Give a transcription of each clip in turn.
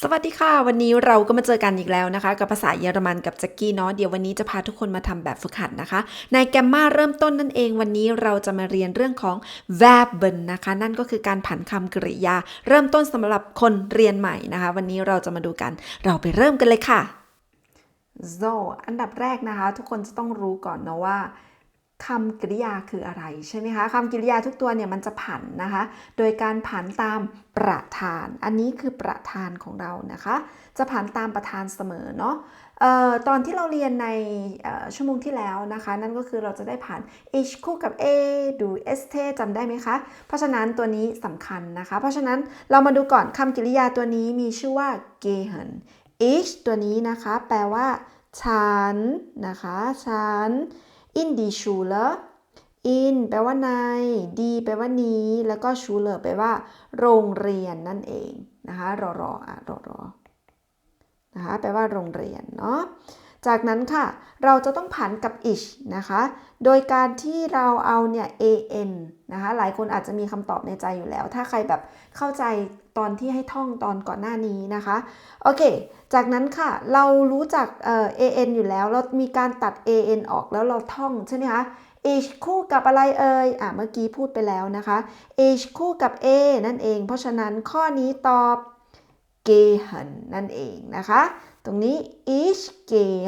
สวัสดีค่ะ วันนี้เราก็มาเจอกันอีกแล้วนะคะ กับภาษาเยอรมันกับแจ็กกี้เนาะเดี๋ยววันนี้จะพาทุกคนมาทำแบบฝึกหัดนะคะ ในแกมมาเริ่มต้นนั่นเองวันนี้เราจะมาเรียนเรื่องของ verben นะคะ นั่นก็คือการผันคำกริยา เริ่มต้นสำหรับคนเรียนใหม่นะคะ วันนี้เราจะมาดูกัน เราไปเริ่มกันเลยค่ะ so อันดับแรกนะคะ ทุกคนจะต้องรู้ก่อนเนาะว่า คำกริยาคืออะไรใช่ไหมคะคำกริยาทุกตัวเนี่ยมันจะผันนะคะ โดยการผันตามประธาน อันนี้คือประธานของเรานะคะ จะผันตามประธานเสมอเนาะออตอนที่เราเรียนในชั่วโมงที่แล้วนะคะ นั่นก็คือเราจะได้ผ่าน h คู่กับ a ดู st จำได้ไหมคะ เพราะฉะนั้นตัวนี้สำคัญนะคะ เพราะฉะนั้นเรามาดูก่อนคำกริยาตัวนี้มีชื่อว่า gehen h ตัวนี้นะคะ แปลว่าฉันนะคะฉัน in die Schule in แปลว่าใน ดีแปลว่านี้ แล้วก็ Schule แปลว่า โรงเรียนนั่นเองนะคะรอรออะรอรอนะคะแปลว่าโรงเรียนเนาะ จากนั้นค่ะเราจะต้องผันกับ ich นะคะ โดยการที่เราเอาเนี่ย an นะคะ หลายคนอาจจะมีคำตอบในใจอยู่แล้ว ถ้าใครแบบเข้าใจตอนที่ให้ท่องตอนก่อนหน้านี้นะคะ โอเค จากนั้นค่ะเรารู้จักเอ่อ an อยู่แล้ว เรามีการตัด an ออกแล้วเราท่องใช่ไหมคะ ich คู่กับอะไรเอ่ย อะเมื่อกี้พูดไปแล้วนะคะ ich คู่กับ a นั่นเอง เพราะฉะนั้นข้อนี้ตอบ gehen นั่นเองนะคะ ตรงนี้ ich gehe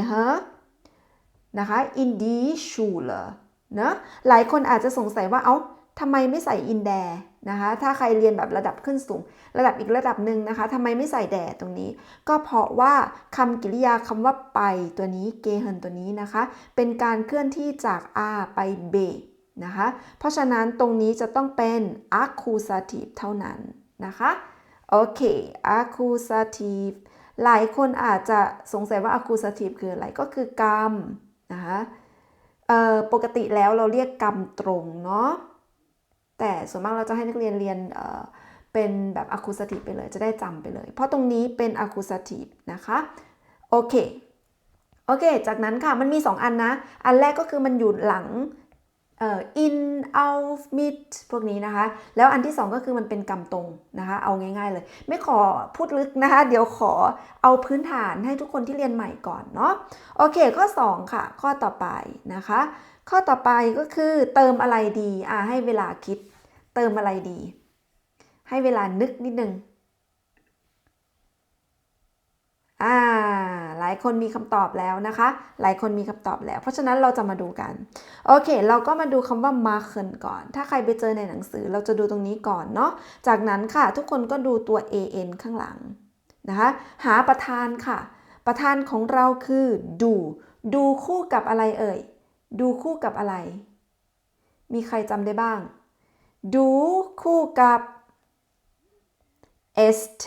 นะคะ in die Schule นะหลายคนอาจจะสงสัยว่าเอ้าทำไมไม่ใส่ in there นะคะ ถ้าใครเรียนแบบระดับขึ้นสูง ระดับอีกระดับหนึ่งนะคะทำไมไม่ใส่แดตรงนี้ ก็เพราะว่าคำกริยาคำว่าไปตัวนี้ gehen ตัวนี้นะคะ เป็นการเคลื่อนที่จาก a ไป b นะคะ เพราะฉะนั้นตรงนี้จะต้องเป็น accusative เท่านั้นนะคะ โอเค accusative หลายคนอาจจะสงสัยว่า accusative คืออะไรก็คือกรรมนะคะปกติแล้วเราเรียกกรรมตรงเนาะแต่ส่วนมากเราจะให้นักเรียนเรียนเเป็นแบบ accusative ไปเลยจะได้จำไปเลย เพราะตรงนี้เป็น accusative นะคะโอเคโอเค จากนั้นค่ะ มันมี 2 อันนะ อันแรกก็คือมันอยู่หลัง เอ่อ in auf mit พวกนี้นะคะ แล้วอันที่ 2 ก็คือมันเป็นกรรมตรงนะคะ เอาง่ายๆเลย ไม่ขอพูดลึกนะคะ เดี๋ยวขอเอาพื้นฐานให้ทุกคนที่เรียนใหม่ก่อนเนาะ โอเค ข้อ 2 ค่ะ ข้อต่อไปนะคะ ข้อต่อไปก็คือเติมอะไรดี อ่าให้เวลาคิด เติมอะไรดี ให้เวลานึกนิดนึง อ่า หลายคนมีคำตอบแล้วนะคะ หลายคนมีคำตอบแล้ว เพราะฉะนั้นเราจะมาดูกัน โอเค เราก็มาดูคำว่า machen ก่อน ถ้าใครไปเจอในหนังสือเราจะดูตรงนี้ก่อนเนาะ จากนั้นค่ะ ทุกคนก็ดูตัว an ข้างหลังนะคะ หาประธานค่ะ ประธานของเราคือดู ดูคู่กับอะไรเอ่ย ดูคู่กับอะไร มีใครจำได้บ้าง ดูคู่กับ st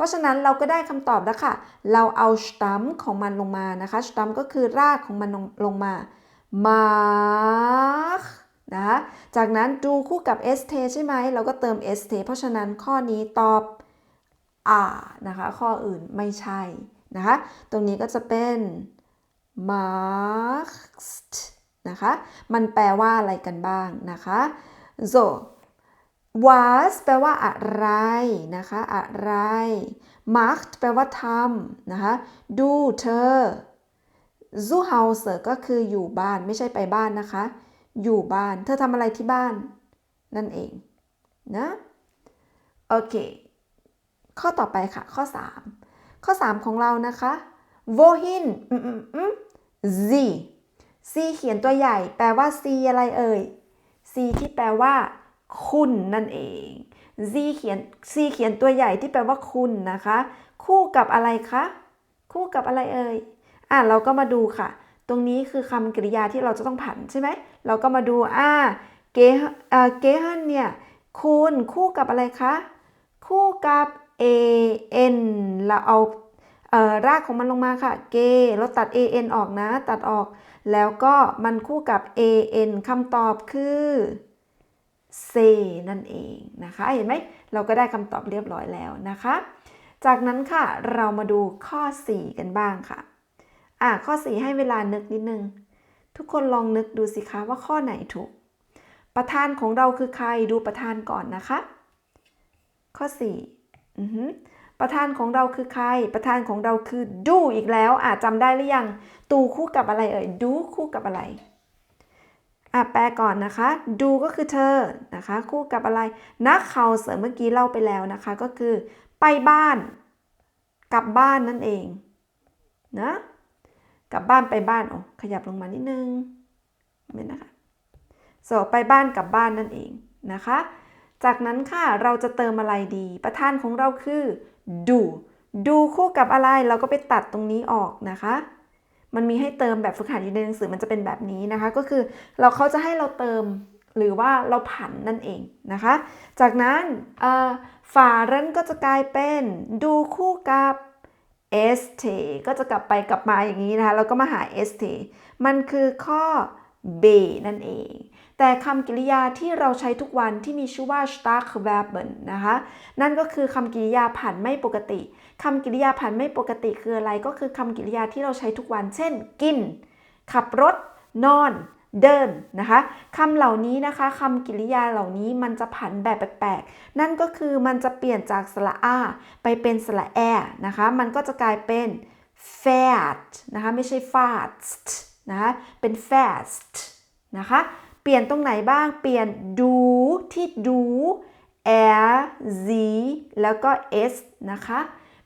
เพราะฉะนั้นเราก็ได้คำตอบแล้วค่ะ เราเอา stam ของมันลงมานะคะ stam ก็คือรากของมันลงลงมา mach นะคะจากนั้นดูคู่กับ st ใช่ไหม เราก็เติม st เพราะฉะนั้นข้อนี้ตอบ a นะคะ ข้ออื่นไม่ใช่นะคะ ตรงนี้ก็จะเป็น machst นะคะ มันแปลว่าอะไรกันบ้างนะคะ so was แปลว่าอะไรนะคะ อะไร macht แปลว่าทำนะคะ ดูเธอ zu Hause ก็คืออยู่บ้านไม่ใช่ไปบ้านนะคะ อยู่บ้าน เธอทำอะไรที่บ้าน นั่นเองนะโอเค ข้อต่อไปค่ะ ข้อ 3 ข้อ 3 ของเรานะคะ wohin อืมอืมอืม sie sie เขียนตัวใหญ่ แปลว่า sie อะไรเอ่ย sie ที่แปลว่า คุณนั่นเอง sie เขียน sie เขียนตัวใหญ่ที่แปลว่าคุณนะคะ คู่กับอะไรคะ คู่กับอะไรเอ่ย อะเราก็มาดูค่ะ ตรงนี้คือคำกริยาที่เราจะต้องผันใช่ไหม เราก็มาดู อ่า เกเอ่อเกฮันเนี่ย คุณคู่กับอะไรคะ คู่กับ a n เราเอาเออรากของมันลงมาค่ะ เก เราตัด a n ออกนะ ตัดออก แล้วก็มันคู่กับ a n คำตอบคือ c นั่นเองนะคะ เห็นไหมเราก็ได้คำตอบเรียบร้อยแล้วนะคะ จากนั้นค่ะเรามาดูข้อ 4 กันบ้างค่ะ อะข้อ 4 ให้เวลานึกนิดนึง ทุกคนลองนึกดูสิคะว่าข้อไหนถูก ประธานของเราคือใครดูประธานก่อนนะคะ ข้อ 4 อือหือประธานของเราคือใคร ประธานของเราคือ do อีกแล้วอะจำได้หรือยัง ตูคู่กับอะไรเอ่ย do คู่กับอะไร อะแปลก่อนนะคะ do ก็คือเธอนะคะ คู่กับอะไร นักเขาเสริมเมื่อกี้เล่าไปแล้วนะคะ ก็คือไปบ้านกลับบ้านนั่นเองนะกลับบ้านไปบ้านโอ้ขยับลงมานิดนึงไม่นะคะโซไปบ้านกลับบ้านนั่นเองนะคะ จากนั้นค่ะเราจะเติมอะไรดี ประธานของเราคือ do do คู่กับอะไรเราก็ไปตัดตรงนี้ออกนะคะ มันมีให้เติมแบบฝึกหัดอยู่ในหนังสือมันจะเป็นแบบนี้นะคะ ก็คือเราเขาจะให้เราเติมหรือว่าเราผันนั่นเองนะคะ จากนั้นฝาเรนก็จะกลายเป็นดูคู่กับ st ก็จะกลับไปกลับมาอย่างนี้นะคะแล้วก็มาหา st มันคือข้อ b นั่นเอง แต่คำกริยาที่เราใช้ทุกวันที่มีชื่อว่า stark verben นะคะ นั่นก็คือคำกริยาผันไม่ปกติคำกริยาผันไม่ปกติคืออะไรก็คือคำกริยาที่เราใช้ทุกวัน เช่น กิน ขับรถ นอน เดินนะคะคำเหล่านี้นะคะคำกริยาเหล่านี้มันจะผันแบบแปลกๆ นั่นก็คือมันจะเปลี่ยนจากสระอาไปเป็นสระแอนะคะ มันก็จะกลายเป็น fat นะคะ ไม่ใช่ fast นะคะเป็น fast นะคะ เปลี่ยนตรงไหนบ้าง เปลี่ยนดูที่ดู r z แล้วก็ s นะคะ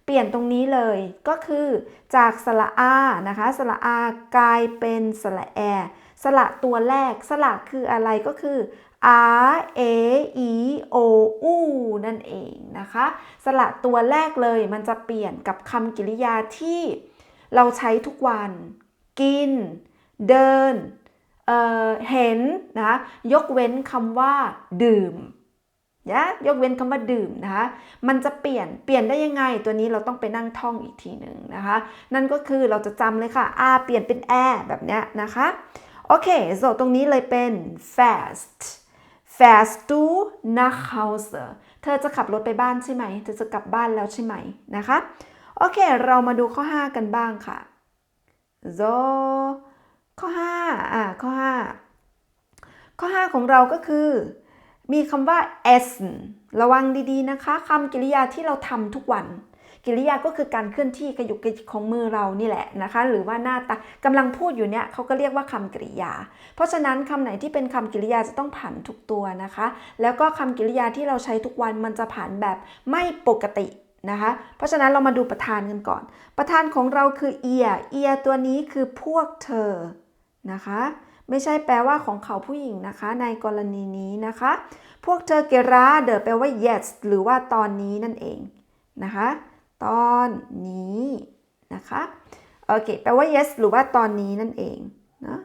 เปลี่ยนตรงนี้เลยก็คือจากสระอานะคะ สระอากลายเป็นสระแอสระตัวแรก สระคืออะไรก็คือ r a e o u นั่นเองนะคะ สระตัวแรกเลยมันจะเปลี่ยนกับคำกริยาที่เราใช้ทุกวัน กิน เดิน เเห็นนะยกเว้นคำว่า ดื่มยะยกเว้นคำว่าดื่มนะคะมันจะเปลี่ยนเปลี่ยนได้ยังไง ตัวนี้เราต้องไปนั่งท่องอีกทีหนึ่งนะคะ นั่นก็คือเราจะจำเลยค่ะ R เปลี่ยนเป็น air แบบเนี้ยนะคะโอเคโซตรงนี้เลยเป็น fast fast to nach Hause เธอจะขับรถไปบ้านใช่ไหม เธอจะกลับบ้านแล้วใช่ไหมนะคะ โอเค เรามาดูข้อ 5 กันบ้างค่ะ so 5อ่าข้อ 5 ข้อ 5 ของเราก็คือ มีคำว่า essen ระวังดีๆนะคะคำกริยาที่เราทำทุกวันกริยาก็คือการเคลื่อนที่กระยุกกระยิกของมือเรานี่แหละนะคะ หรือว่าหน้าตากำลังพูดอยู่เนี่ยเขาก็เรียกว่าคำกริยา เพราะฉะนั้นคำไหนที่เป็นคำกริยาจะต้องผันทุกตัวนะคะ แล้วก็คำกริยาที่เราใช้ทุกวันมันจะผันแบบไม่ปกตินะคะ เพราะฉะนั้นเรามาดูประธานกันก่อน ประธานของเราคือ ear ear ตัวนี้คือพวกเธอ นะคะ ไม่ใช่แปลว่าของเขาผู้หญิงนะคะ ในกรณีนี้นะคะ พวกเธอเกราเดอแปลว่า yes หรือว่าตอนนี้นั่นเองนะคะ ตอนนี้นะคะโอเคแปลว่า yes หรือว่าตอนนี้นั่นเองนะ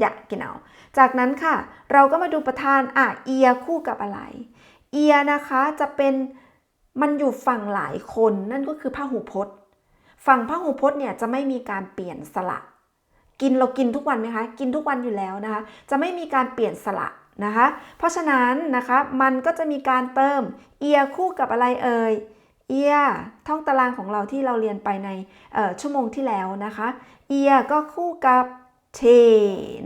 อยากกินเอาจากนั้นค่ะ เราก็มาดูประธานอะเอียคู่กับอะไรเอียนะคะจะเป็นมันอยู่ฝั่งหลายคนนั่นก็คือพหูพจน์ ฝั่งพหูพจน์เนี่ยจะไม่มีการเปลี่ยนสระ กินเรากินทุกวันไหมคะ กินทุกวันอยู่แล้วนะคะ จะไม่มีการเปลี่ยนสระนะคะ เพราะฉะนั้นนะคะ มันก็จะมีการเติมเอียคู่กับอะไรเอ่ย เอียท่องตารางของเราที่เราเรียนไปในชั่วโมงที่แล้วนะคะ เอียก็คู่กับเท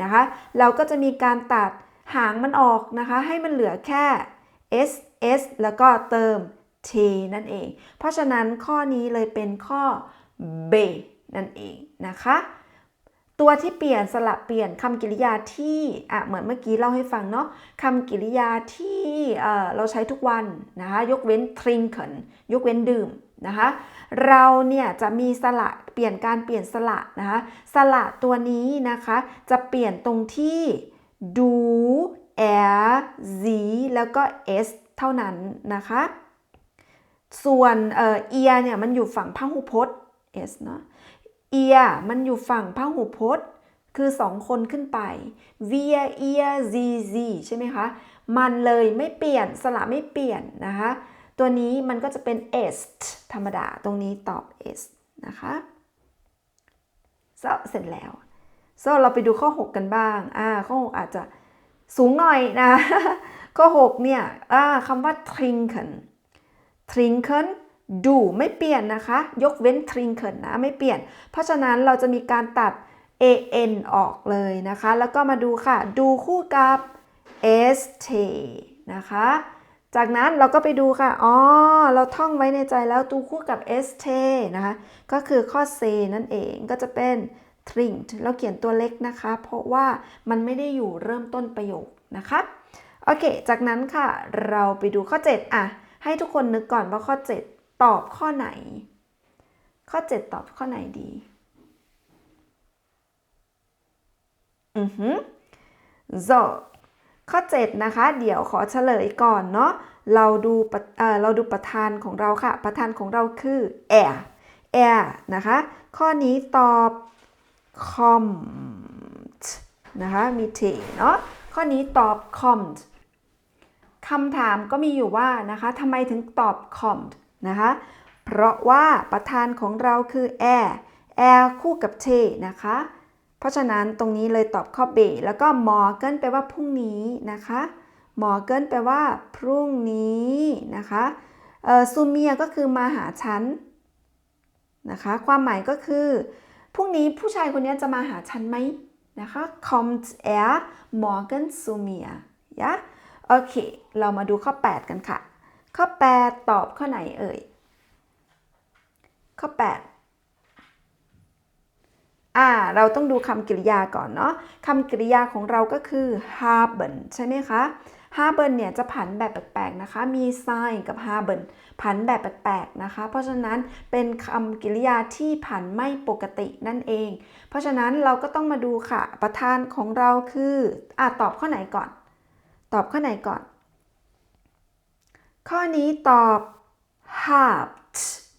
นะคะ เราก็จะมีการตัดหางมันออกนะคะ ให้มันเหลือแค่ s s แล้วก็เติม t นั่นเอง เพราะฉะนั้นข้อนี้เลยเป็นข้อ b นั่นเองนะคะ ตัวที่เปลี่ยนสลับเปลี่ยนคำกริยาที่อะเหมือนเมื่อกี้เล่าให้ฟังเนาะคำกริยาที่เอ่อเราใช้ทุกวันนะคะยกเว้น trinken ยกเว้นดื่มนะคะเราเนี่ยจะมีสระเปลี่ยนการเปลี่ยนสระนะคะสระตัวนี้นะคะจะเปลี่ยนตรงที่ดู r z แล้วก็ s เท่านั้นนะคะ ส่วนเอ่อ ear เนี่ยมันอยู่ฝั่งพหูพจน์ s เนาะ เอียมันอยู่ฝั่งพหูพจน์ คือสองคนขึ้นไป via ear z z ใช่ไหมคะ มันเลยไม่เปลี่ยนสระไม่เปลี่ยนนะคะ ตัวนี้มันก็จะเป็น est ธรรมดา ตรงนี้ตอบ est นะคะ so, เสร็จแล้ว so เราไปดูข้อ 6 กันบ้าง อ่า ข้อ 6 อาจจะสูงหน่อยนะ ข้อ 6 เนี่ยคำว่า trinken trinken ดูไม่เปลี่ยนนะคะ ยกเว้น trinken นะ ไม่เปลี่ยน เพราะฉะนั้นเราจะมีการตัด an ออกเลยนะคะ แล้วก็มาดูค่ะดูคู่กับ st นะคะ จากนั้นเราก็ไปดูค่ะ อ๋อ เราท่องไว้ในใจแล้วตูคู่กับ st นะคะ ก็คือข้อ c นั่นเอง ก็จะเป็น trinkt เราเขียนตัวเล็กนะคะ เพราะว่ามันไม่ได้อยู่เริ่มต้นประโยคนะคะโอเค จากนั้นค่ะ เราไปดูข้อ 7 อะ ให้ทุกคนนึกก่อนว่าข้อ 7 ตอบข้อไหน ข้อ 7 ตอบข้อไหนดี อือหือ so ข้อ 7 นะคะ เดี๋ยวขอเฉลยก่อนเนาะ เราดูเเราดูประธานของเราค่ะ ประธานของเราคือ air air นะคะ ข้อนี้ตอบ comt นะคะ มี t เนาะ ข้อนี้ตอบ comt คำถามก็มีอยู่ว่านะคะทำไมถึงตอบ commt นะคะ เพราะว่าประธานของเราคือ air air คู่กับ t นะคะ เพราะฉะนั้นตรงนี้เลยตอบข้อ B แล้วก็ morgen แปลว่าพรุ่งนี้นะคะ morgen แปลว่า พรุ่งนี้นะคะซูเมียก็คือมาหาฉันนะคะ ความหมายก็คือพรุ่งนี้ผู้ชายคนนี้จะมาหาฉันไหมนะคะ kommt er morgen zu mir ยะโอเค เรามาดูข้อ 8 กันค่ะ ข้อ 8 ตอบข้อไหนเอ่ย ข้อ 8 อ่า เราต้องดูคำกริยาก่อนเนาะคำกริยาของเราก็คือ haben ใช่ไหมคะ haben เนี่ยจะผันแบบแปลกๆนะคะ มี sign กับ haben ผันแบบแปลกๆนะคะ เพราะฉะนั้นเป็นคำกริยาที่ผันไม่ปกตินั่นเอง เพราะฉะนั้นเราก็ต้องมาดูค่ะ ประธานของเราคือ อ่าตอบข้อไหนก่อน ตอบข้อไหนก่อน ข้อนี้ตอบ habt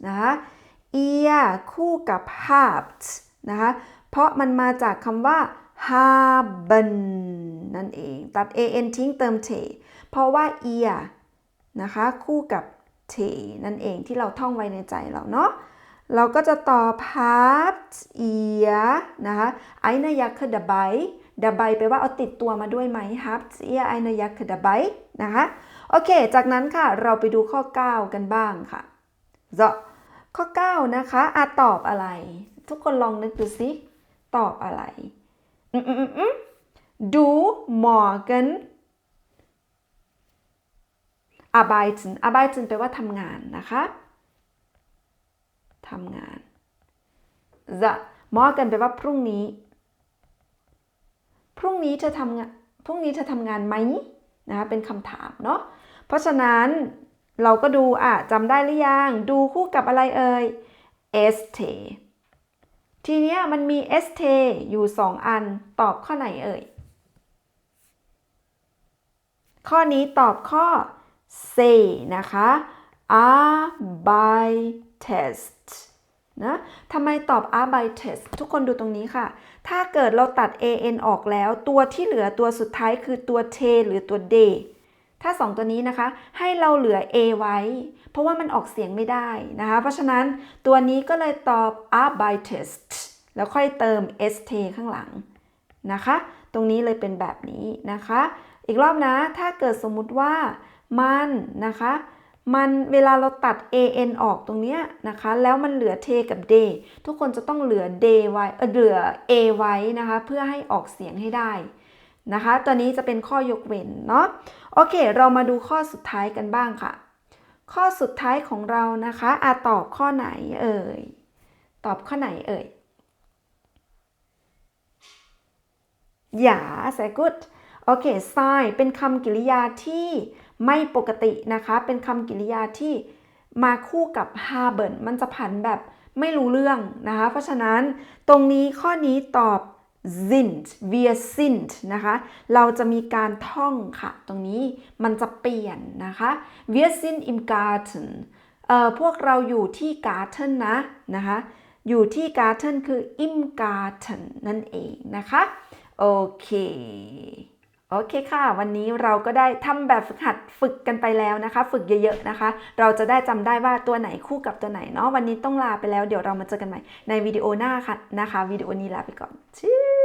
นะคะ ihr คู่กับ habt นะคะเพราะมันมาจากคำว่า haben นั่นเอง ตัด an ทิ้งเติม t เพราะว่า ihr นะคะ คู่กับ t นั่นเองที่เราท่องไว้ในใจเราเนาะเราก็จะตอบ habt ihr นะคะ eine Jacke dabei dabei แปลว่าเอาติดตัวมาด้วยไหม habt ihr eine Jacke dabei นะคะ โอเค จากนั้นค่ะเราไปดูข้อ 9 กันบ้างค่ะ so ข้อ 9 นะคะอาตอบอะไร ทุกคนลองนึกดูสิตอบอะไรอืมอืมอืมอืม du morgen arbeiten arbeiten แปลว่าทำงานนะคะทำงาน the morgen แปลว่าพรุ่งนี้ พรุ่งนี้เธอทำงาน พรุ่งนี้เธอทำงานไหม นะคะเป็นคำถามเนาะเพราะฉะนั้นเราก็ดูอะจำได้หรือยัง ดูคู่กับอะไรเอ่ย st ทีเนี้ยมันมี st อยู่ 2 อันตอบข้อไหนเอ่ย ข้อนี้ตอบข้อ C นะคะ arbeitest นะทำไมตอบ arbeitest ทุกคนดูตรงนี้ค่ะ ถ้าเกิดเราตัด an ออกแล้ว ตัวที่เหลือตัวสุดท้ายคือตัว t หรือตัว d ถ้า 2 ตัวนี้นะคะ ให้เราเหลือ a ไว้ เพราะว่ามันออกเสียงไม่ได้นะคะ เพราะฉะนั้นตัวนี้ก็เลยตอบ arbeitest แล้วค่อยเติม st ข้างหลังนะคะ ตรงนี้เลยเป็นแบบนี้นะคะ อีกรอบนะ ถ้าเกิดสมมุติว่ามันนะคะ มันเวลาเราตัด an ออกตรงเนี้ยนะคะ แล้วมันเหลือ t กับ d ทุกคนจะต้องเหลือ d ไว้เออเหลือ a ไว้นะคะ เพื่อให้ออกเสียงให้ได้นะคะ ตัวนี้จะเป็นข้อยกเว้นเนาะ โอเค เรามาดูข้อสุดท้ายกันบ้างค่ะ ข้อสุดท้ายของเรานะคะอาตอบข้อไหนเอ่ย ตอบข้อไหนเอ่ยอย่า sehr gut โอเค sign เป็นคำกริยาที่ ไม่ปกตินะคะ เป็นคำกริยาที่มาคู่กับ haben มันจะผันแบบไม่รู้เรื่องนะคะ เพราะฉะนั้นตรงนี้ข้อนี้ตอบ sind wir sind นะคะ เราจะมีการท่องค่ะ ตรงนี้มันจะเปลี่ยนนะคะ wir sind im Garten เอ่อพวกเราอยู่ที่ Garten นะนะคะ อยู่ที่ Garten คือ im Garten นั่นเองนะคะ โอเค โอเคค่ะ วันนี้เราก็ได้ทำแบบฝึกหัดฝึกกันไปแล้วนะคะ ฝึกเยอะๆนะคะ เราจะได้จำได้ว่าตัวไหนคู่กับตัวไหนเนาะวันนี้ต้องลาไปแล้วเดี๋ยวเรามาเจอกันใหม่ในวิดีโอหน้าค่ะนะคะวิดีโอนี้ลาไปก่อนชื่อ